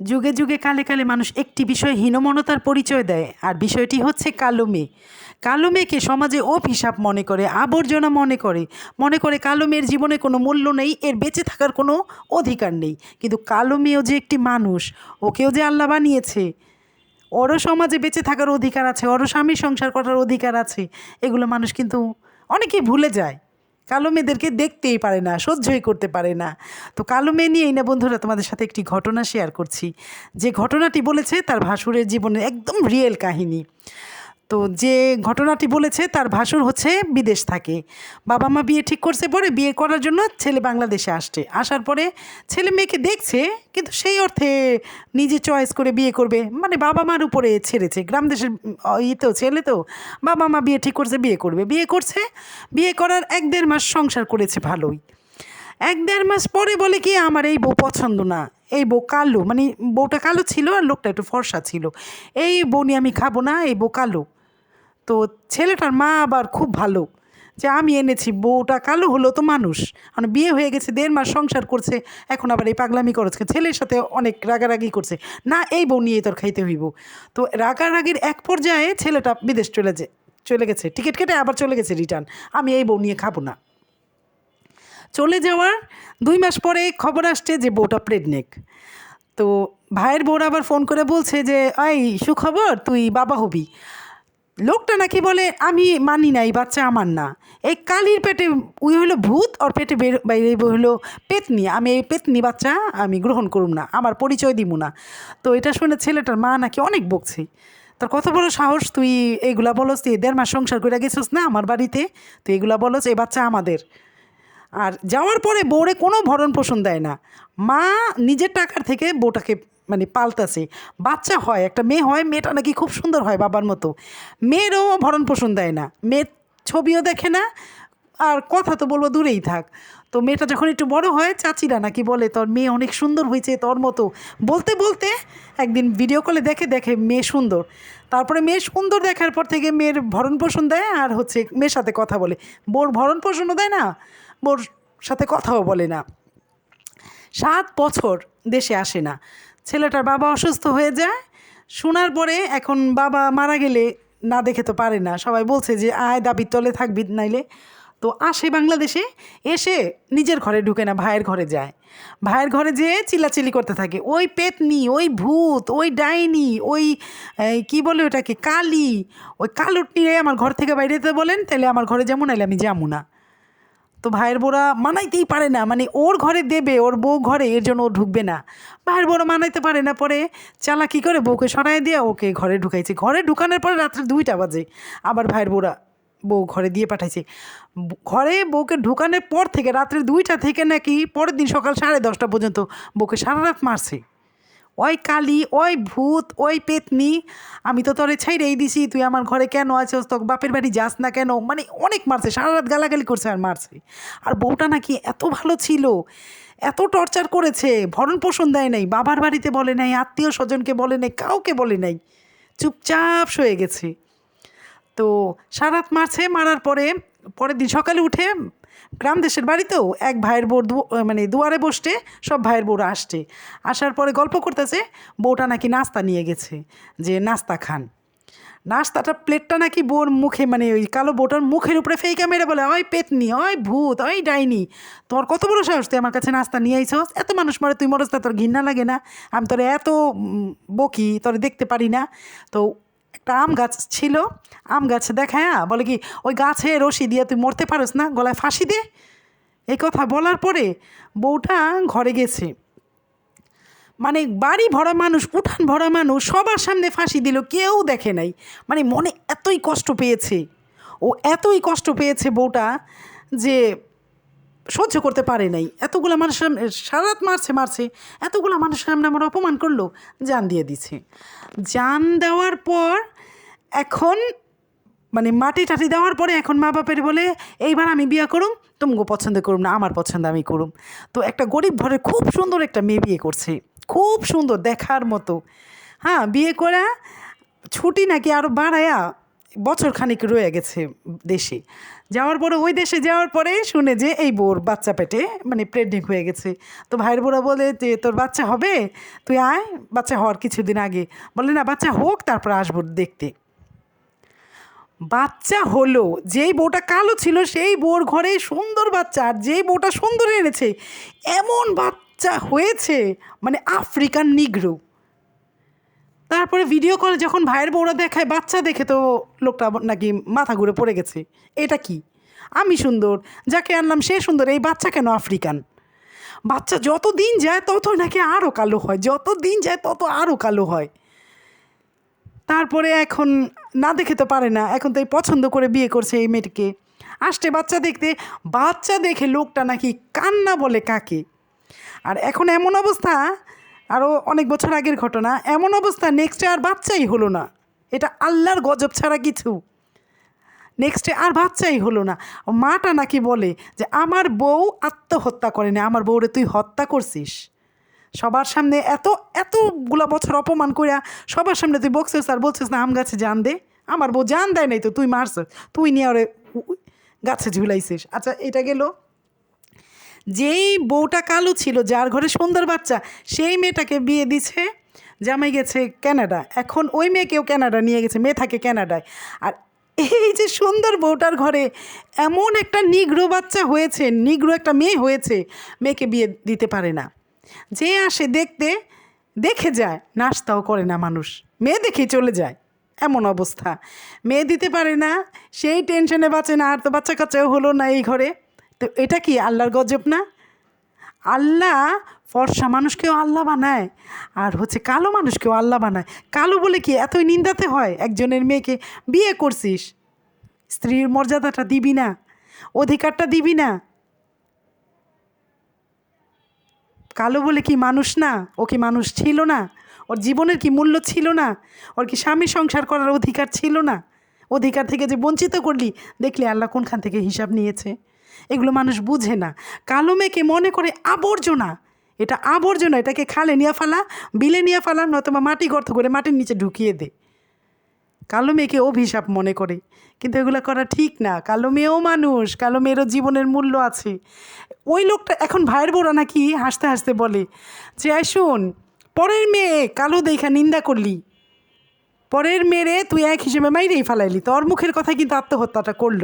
যুগে যুগে কালে কালে মানুষ একটি বিষয়ে হীনমনতার পরিচয় দেয়, আর বিষয়টি হচ্ছে কালো মেয়ে। কালো মেয়েকে সমাজে অভিশাপ মনে করে, আবর্জনা মনে করে। মনে করে কালো মেয়ের জীবনে কোনো মূল্য নেই, এর বেঁচে থাকার কোনো অধিকার নেই। কিন্তু কালো মেয়েও যে একটি মানুষ, ওকেও যে আল্লাহ বানিয়েছে। ওরও সমাজে বেঁচে থাকার অধিকার আছে, ওরও স্বামীর সংসার করার অধিকার আছে, এগুলো মানুষ কিন্তু অনেকেই ভুলে যায়। কালো মেয়েদেরকে দেখতেই পারে না, সহ্যই করতে পারে না। তো কালো মেয়ে নিয়েই না বন্ধুরা তোমাদের সাথে একটি ঘটনা শেয়ার করছি। যে ঘটনাটি বলেছে তার ভাসুরের জীবনের একদম রিয়েল কাহিনী। তো যে ঘটনাটি বলেছে তার ভাসুর হচ্ছে বিদেশ থাকে। বাবা মা বিয়ে ঠিক করছে পরে বিয়ে করার জন্য ছেলে বাংলাদেশে আসছে। আসার পরে ছেলে মেয়েকে দেখছে, কিন্তু সেই অর্থে নিজে চয়েস করে বিয়ে করবে। মানে বাবা মার উপরে ছেড়েছে। গ্রাম দেশের ই তো ছেলে তো। বাবা মা বিয়ে ঠিক করছে, বিয়ে করবে। বিয়ে করছে, বিয়ে করার এক দেড় মাস সংসার করেছে ভালোই। এক দেড় মাস পরে বলে কি, আমার এই বউ পছন্দ না। এই বউ কালো। মানে বউটা কালো ছিল আর লোকটা একটু ফর্সা ছিল। এই বউ নিয়ে আমি খাব না, এই বউ কালো। তো ছেলেটার মা আবার খুব ভালো, যে আমি এনেছি, বউটা কালো হলো তো মানুষ। মানে বিয়ে হয়ে গেছে, দেড় মাস সংসার করছে, এখন আবার এই পাগলামি করছে ছেলের সাথে অনেক রাগারাগি করছে। না, এই বউ নিয়ে তোর খাইতে হইব। তো রাগারাগির এক পর্যায়ে ছেলেটা বিদেশ চলে যে, চলে গেছে, টিকিট কেটে আবার চলে গেছে রিটার্ন। আমি এই বউ নিয়ে খাব না। চলে যাওয়ার দুই মাস পরে খবর আসছে যে বউটা প্রেগনেন্ট তো ভাইয়ের বউরা আবার ফোন করে বলছে যে, এই, সুখবর? তুই বাবা হবি? লোকটা নাকি বলে, আমি মানি না এই বাচ্চা আমার না। এই কালির পেটে উই হলো ভূত, ওর পেটে বের বাইরে হলো পেতনি। আমি এই পেতনি বাচ্চা আমি গ্রহণ করুম না, আমার পরিচয় দিব না। তো এটা শুনে ছেলেটার মা নাকি অনেক বকছে। তোর কত বড় সাহস, তুই এইগুলা বলস, তুই দেড় মাস সংসার করে গেছিস না আমার বাড়িতে? তুই এগুলা বলস, এই বাচ্চা আমাদের। আর যাওয়ার পরে বউরে কোনো ভরণ পোষণ দেয় না। মা নিজের টাকার থেকে বউটাকে পাল্টাছে বাচ্চা হয়, একটা মেয়ে হয়, মেয়েটা নাকি খুব সুন্দর হয় বাবার মতো। মেয়েরও ভরণ পোষণ দেয় না। মেয়ের ছবিও দেখে না, আর কথা তো বলব দূরেই থাক। তো মেয়েটা যখন একটু বড় হয়, চাচিরা নাকি বলে, তোর মেয়ে অনেক সুন্দর হয়েছে, তোর মতো। বলতে বলতে একদিন ভিডিও কলে দেখে দেখে মেয়ে সুন্দর। তারপরে মেয়ে সুন্দর দেখার পর থেকে মেয়ের ভরণ পোষণ দেয়, আর হচ্ছে মেয়ের সাথে কথা বলে। বোর ভরণ পোষণও দেয় না, বোর সাথে কথাও বলে না। সাত বছর দেশে আসে না। ছেলেটার বাবা অসুস্থ হয়ে যায়। শোনার পরে এখন বাবা মারা গেলে না দেখে তো পারে না। সবাই বলছে যে, আয় দাবির তলে থাকবি নাইলে। তো আসে বাংলাদেশে, এসে নিজের ঘরে ঢুকে না, ভাইয়ের ঘরে যায়। ভাইয়ের ঘরে যেয়ে চিল্লাচিল্লি করতে থাকে। ওই পেতনি, ওই ভূত, ওই ডাইনি, ওই কি বলে ওটাকে, কালি। ওই কালুটনিরে আমার ঘর থেকে বাইরে যেতে বলেন তাহলে আমার ঘরে যেমন নাইলে আমি যাব না। তো ভাইয়ের বোরা মানাইতেই পারে না। মানে ওর ঘরে দেবে, ওর বউ ঘরে, এর জন্য ও ঢুকবে না। ভাইয়ের বোরা মানাইতে পারে না। পরে চালা কী করে বউকে সরাই দিয়ে ওকে ঘরে ঢুকাইছে। ঘরে ঢুকানোর পরে রাত্রে দুইটা বাজে। আবার ভাইয়ের বোরা বউ ঘরে দিয়ে পাঠাইছে। ঘরে বউকে ঢুকানোর পর থেকে রাত্রে দুইটা থেকে নাকি পরের দিন সকাল সাড়ে দশটা পর্যন্ত বউকে সারা রাত মারছে। ওই কালি, ওই ভূত, ওই পেতনি, আমি তো তোরে ছাইরেই দিছি, তুই আমার ঘরে কেন আছিস? তোর বাপের বাড়ি যাস না কেন? মানে অনেক মারছে সারা রাত গালাগালি করছে আর মারছে। আর বউটা নাকি এত ভালো ছিল, এত টর্চার করেছে, ভরণ পোষণ দেয় নাই, বাবার বাড়িতে বলে নাই, আত্মীয় স্বজনকে বলে নাই, কাউকে বলে নাই, চুপচাপ শুয়ে গেছে। তো সারাত মারছে, মারার পরে, পরের দিন সকালে উঠে গ্রাম দেশের বাড়িতেও এক ভাইয়ের দু- মানে দুয়ারে বসতে সব ভাইয়ের বউরা আসছে। আসার পরে গল্প করতেছে, বউটা নাকি নাস্তা নিয়ে গেছে, যে নাস্তা খান। নাস্তাটা প্লেটটা নাকি বোর মুখে মানে ওই কালো বউটার মুখের উপরে ফেইকা মেরে বলে, ওই পেতনি, ওই ভূত, ওই ডাইনি, তোর কত বড় সাহস, তুই আমার কাছে নাস্তা নিয়ে আইছস? এত মানুষ মরে, তুই মরস তোর ঘৃণা লাগে না, আমি তোর এত বকি, তোর দেখতে পারি না। তো একটা আম গাছ ছিল, আম গাছ দেখায় বলে কি, ওই গাছে রশি দিয়ে তুই মরতে পারস না, গলায় ফাঁসি দে। এই কথা বলার পরে বউটা ঘরে গেছে। মানে বাড়ি ভরা মানুষ, উঠান ভরা মানুষ, সবার সামনে ফাঁসি দিল, কেউ দেখে নাই। মানে মনে এতই কষ্ট পেয়েছে, ও এতই কষ্ট পেয়েছে বউটা যে সহ্য করতে পারে নাই। এতগুলো মানুষের সারাত মারছে মারছে, এতগুলো মানুষের সামনে আমার অপমান করল, জান দিয়ে দিছে। জান দেওয়ার পর এখন মানে মাটি টাটি দেওয়ার পরে এখন মা বাপের বলে, এইবার আমি বিয়ে করুম তুমগো পছন্দ করুম না, আমার পছন্দ আমি করুম। তো একটা গরিব ঘরে খুব সুন্দর একটা মেয়ে বিয়ে করছে। খুব সুন্দর, দেখার মতো। হ্যাঁ বিয়ে করা ছুটি নাকি আরও বাড়ায়া বছর খানিক রয়ে গেছে দেশে। যাওয়ার পরে ওই দেশে যাওয়ার পরে শুনে যে এই বোর বাচ্চা পেটে মানে প্রেগনেন্ট হয়ে গেছে। তো ভাইয়ের বোরা বলে যে, তোর বাচ্চা হবে? তুই আয়, বাচ্চা হওয়ার কিছুদিন আগে। বলে না, বাচ্চা হোক, তারপর আসব দেখতে। বাচ্চা হলো, যেই বউটা কালো ছিল, সেই বউর ঘরে সুন্দর বাচ্চা, আর যেই বউটা সুন্দর এনেছে, এমন বাচ্চা হয়েছে মানে আফ্রিকান নিগ্রো। তারপরে ভিডিও কলে যখন ভাইয়ের বউরা দেখায়, বাচ্চা দেখে তো লোকটা নাকি মাথা ঘুরে পড়ে গেছে। এটা কি? আমি সুন্দর, যাকে আনলাম সে সুন্দর, এই বাচ্চা কেন আফ্রিকান? বাচ্চা যত দিন যায় তত নাকি আরও কালো হয়, যত দিন যায় তত আরও কালো হয়। তারপরে এখন না দেখে তো পারে না, এখন তো এই পছন্দ করে বিয়ে করছে এই মেয়েটিকে। আসছে বাচ্চা দেখতে, বাচ্চা দেখে লোকটা নাকি কান্না বলে কাকে? আর এখন এমন অবস্থা আরও অনেক বছর আগের ঘটনা, এমন অবস্থা নেক্সটে আর বাচ্চাই হলো না। এটা আল্লাহর গজব ছাড়া কিছু। নেক্সটে আর বাচ্চাই হলো না। মাটা নাকি বলে যে, আমার বউ আত্মহত্যা করে না, আমার বউরে তুই হত্যা করছিস। সবার সামনে এত, এতগুলা বছর অপমান কইরা সবার সামনে তুই বকছিস আর বলছিস না, আম গাছে জান দে। আমার বউ জান দেয় নাই তো, তুই মারছ তুই নিয়ে ওরে গাছে ঝুলাইছিস। আচ্ছা এটা গেল যেই বউটা কালো ছিল, যার ঘরে সুন্দর বাচ্চা, সেই মেয়েটাকে বিয়ে দিছে। জামাই গেছে ক্যানাডা। এখন ওই মেয়েকেও ক্যানাডা নিয়ে গেছে, মেয়ে থাকে ক্যানাডায়। আর এই যে সুন্দর বউটার ঘরে এমন একটা নিগ্রো বাচ্চা হয়েছে, নিগ্রো একটা মেয়ে হয়েছে, মেয়েকে বিয়ে দিতে পারে না। যে আসে দেখতে, দেখে যায়, নাস্তাও করে না মানুষ। মেয়ে দেখে চলে যায়, এমন অবস্থা। মেয়ে দিতে পারে না, সেই টেনশনে বাঁচে না, আর তো বাচ্চা কাচ্চাও হলো না এই ঘরে। তো এটা কি আল্লাহর গজব না? আল্লাহ ফর্সা মানুষকেও আল্লাহ বানায়, আর হচ্ছে কালো মানুষকেও আল্লাহ বানায়। কালো বলে কি এতই নিন্দাতে হয়? একজনের মেয়েকে বিয়ে করছিস, স্ত্রীর মর্যাদাটা দিবি না, অধিকারটা দিবি না। কালো বলে কি মানুষ না? ও কি মানুষ ছিল না? ওর জীবনের কি মূল্য ছিল না? ওর কি স্বামী সংসার করার অধিকার ছিল না? অধিকার থেকে যে বঞ্চিত করলি, দেখলি আল্লাহ কোনখান থেকে হিসাব নিয়েছে? এগুলো মানুষ বুঝে না। কালো মেয়েকে মনে করে আবর্জনা। এটা আবর্জনা, এটাকে খালে নিয়ে ফেলা, বিলে নিয়ে ফেলা নয়তো মাটি গর্ত করে মাটির নিচে ঢুকিয়ে দে। কালো মেয়েকে অভিশাপ মনে করে, কিন্তু এগুলো করা ঠিক না। কালো মেয়েও মানুষ, কালো মেয়েরও জীবনের মূল্য আছে। ওই লোকটা এখন ভাইয়ের বোরা নাকি হাসতে হাসতে বলে, যে শোন, পরের মেয়ে কালো দেখা নিন্দা করলি। পরের মেয়েরে তুই এক হিসেবে মাইরেই ফেলাইলি। তোর মুখের কথা কিন্তু আত্মহত্যাটা করল।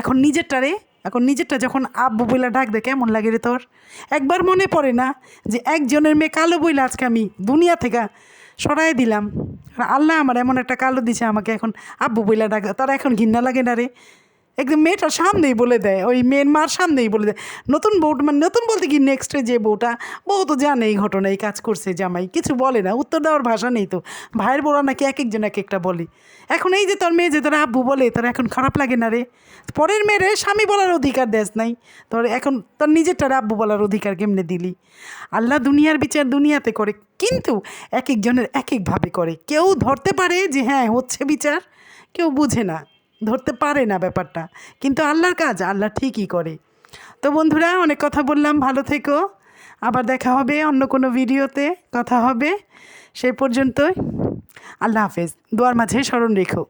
এখন নিজেরটারে এখন নিজেরটা যখন আব্বু বইলা ডাক দে, কেমন লাগে রে তোর? একবার মনে পড়ে না যে একজনের মেয়ে কালো বইলা আজকে আমি দুনিয়া থেকে সরাই দিলাম। আল্লাহ আমার এমন একটা কালো দিছে আমাকে এখন আব্বু বইলা ডাক, তার এখন ঘিন্না লাগে না রে? একদম মেয়েটার সামনেই বলে দেয়, ওই মেয়ের মার সামনেই বলে দেয়। নতুন বউটা মানে নতুন বলতে কি নেক্সটে যে বউটা, বউ তো জানে এই ঘটনা এই কাজ করছে জামাই, কিছু বলে না, উত্তর দেওয়ার ভাষা নেই তো। ভাইয়ের বউরা নাকি এক একজন এক একটা বলে। এখন এই যে তোর মেয়ে যে তোর আব্বু বলে, তোর এখন খারাপ লাগে না রে? পরের মেয়েরে স্বামী বলার অধিকার দেশ নাই। তোর এখন, তোর নিজেরটার আব্বু বলার অধিকার কেমনে দিলি? আল্লাহ দুনিয়ার বিচার দুনিয়াতে করে, কিন্তু এক একজনের এক একভাবে করে। কেউ ধরতে পারে যে হ্যাঁ হচ্ছে বিচার, কেউ বুঝে না। ধরতে পারে না ব্যাপারটা। কিন্তু আল্লাহর কাজ, আল্লাহ ঠিকই করে। তো বন্ধুরা, অনেক কথা বললাম, ভালো থেকো। আবার দেখা হবে অন্য কোনো ভিডিওতে, কথা হবে। সেই পর্যন্তই। আল্লাহ হাফেজ। দোয়ার মাঝে স্মরণ রেখো।